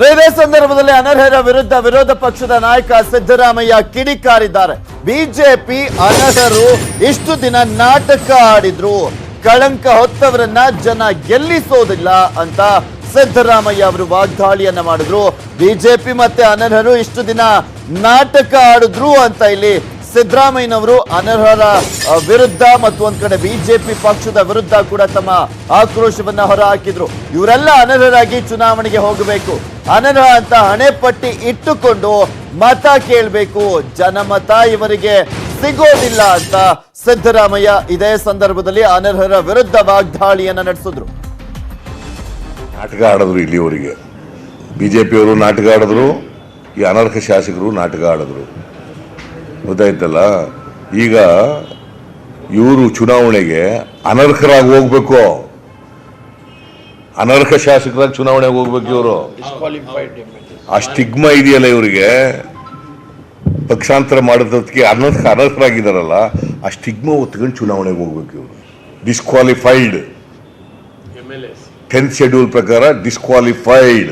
ಇದೇ ಸಂದರ್ಭದಲ್ಲಿ ಅನರ್ಹರ ವಿರುದ್ಧ ವಿರೋಧ ಪಕ್ಷದ ನಾಯಕ ಸಿದ್ದರಾಮಯ್ಯ ಕಿಡಿಕಾರಿದ್ದಾರೆ. ಬಿಜೆಪಿ ಅನರ್ಹರು ಇಷ್ಟು ದಿನ ನಾಟಕ ಆಡಿದ್ರು. ಕಳಂಕ ಹೊತ್ತವರನ್ನ ಜನ ಗೆಲ್ಲಿಸೋದಿಲ್ಲ ಅಂತ ಸಿದ್ದರಾಮಯ್ಯ ಅವರು ವಾಗ್ದಾಳಿಯನ್ನ ಮಾಡಿದ್ರು. ಬಿಜೆಪಿ ಮತ್ತೆ ಅನರ್ಹರು ಇಷ್ಟು ದಿನ ನಾಟಕ ಆಡಿದ್ರು ಅಂತ ಇಲ್ಲಿ ಸಿದ್ದರಾಮಯ್ಯನವರು ಅನರ್ಹರ ವಿರುದ್ಧ ಮತ್ತು ಒಂದ್ ಕಡೆ ಬಿಜೆಪಿ ಪಕ್ಷದ ವಿರುದ್ಧ ಕೂಡ ತಮ್ಮ ಆಕ್ರೋಶವನ್ನ ಹೊರಹಾಕಿದ್ರು. ಇವರೆಲ್ಲ ಅನರ್ಹರಾಗಿ ಚುನಾವಣೆಗೆ ಹೋಗಬೇಕು. ಅನರ್ಹ ಅಂತ ಹಣೆ ಪಟ್ಟಿ ಇಟ್ಟುಕೊಂಡು ಮತ ಕೇಳಬೇಕು. ಜನಮತ ಇವರಿಗೆ ಸಿಗೋದಿಲ್ಲ ಅಂತ ಸಿದ್ದರಾಮಯ್ಯ ಇದೇ ಸಂದರ್ಭದಲ್ಲಿ ಅನರ್ಹರ ವಿರುದ್ಧ ವಾಗ್ದಾಳಿಯನ್ನ ನಡೆಸಿದ್ರು. ನಾಟಕ ಆಡಿದ್ರು ಇಲ್ಲಿವರಿಗೆ. ಬಿಜೆಪಿಯವರು ನಾಟಕ ಆಡಿದ್ರು, ಈ ಅನರ್ಹ ಶಾಸಕರು ನಾಟಕ ಆಡಿದ್ರು. ಗೊತ್ತಾಯ್ತಲ್ಲ? ಈಗ ಇವರು ಚುನಾವಣೆಗೆ ಅನರ್ಹರಾಗಿ ಹೋಗ್ಬೇಕು. ಅನರ್ಹ ಶಾಸಕರಾಗಿ ಚುನಾವಣೆಗೆ ಹೋಗ್ಬೇಕು ಇವರು. ಆ ಸ್ಟಿಗ್ಮಾ ಇದೆಯಲ್ಲ ಇವರಿಗೆ? ಪಕ್ಷಾಂತರ ಮಾಡೋದಕ್ಕೆ ಅನರ್ಹ ಅನರ್ಹರಾಗಿದ್ದಾರಲ್ಲ, ಆ ಸ್ಟಿಗ್ಮಾ ಹೊತ್ಕೊಂಡು ಚುನಾವಣೆಗೆ ಹೋಗ್ಬೇಕು ಇವರು. ಡಿಸ್ಕ್ವಾಲಿಫೈಡ್ ಟೆಂತ್ ಶೆಡ್ಯೂಲ್ ಪ್ರಕಾರ disqualified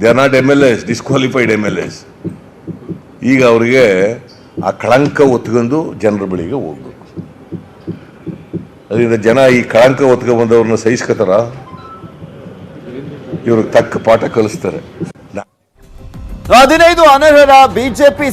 they are not M L S disqualified M L S ಈಗ ಅವರಿಗೆ ಆ ಕಳಂಕ ಒತ್ಕೊಂಡು ಜನರ ಬಳಿಗೆ ಹೋಗ್ಬೇಕು. ಅದರಿಂದ ಜನ ಈ ಕಳಂಕ ಒತ್ಕೊ ಬಂದವ್ರನ್ನ ಸಹಿಸ್ಕೋತಾರ? ಇವ್ರಿಗೆ ತಕ್ಕ ಪಾಠ ಕಲಿಸ್ತಾರೆ. ಹದಿನೈದು ಅನರ್ಹರ ಬಿಜೆಪಿ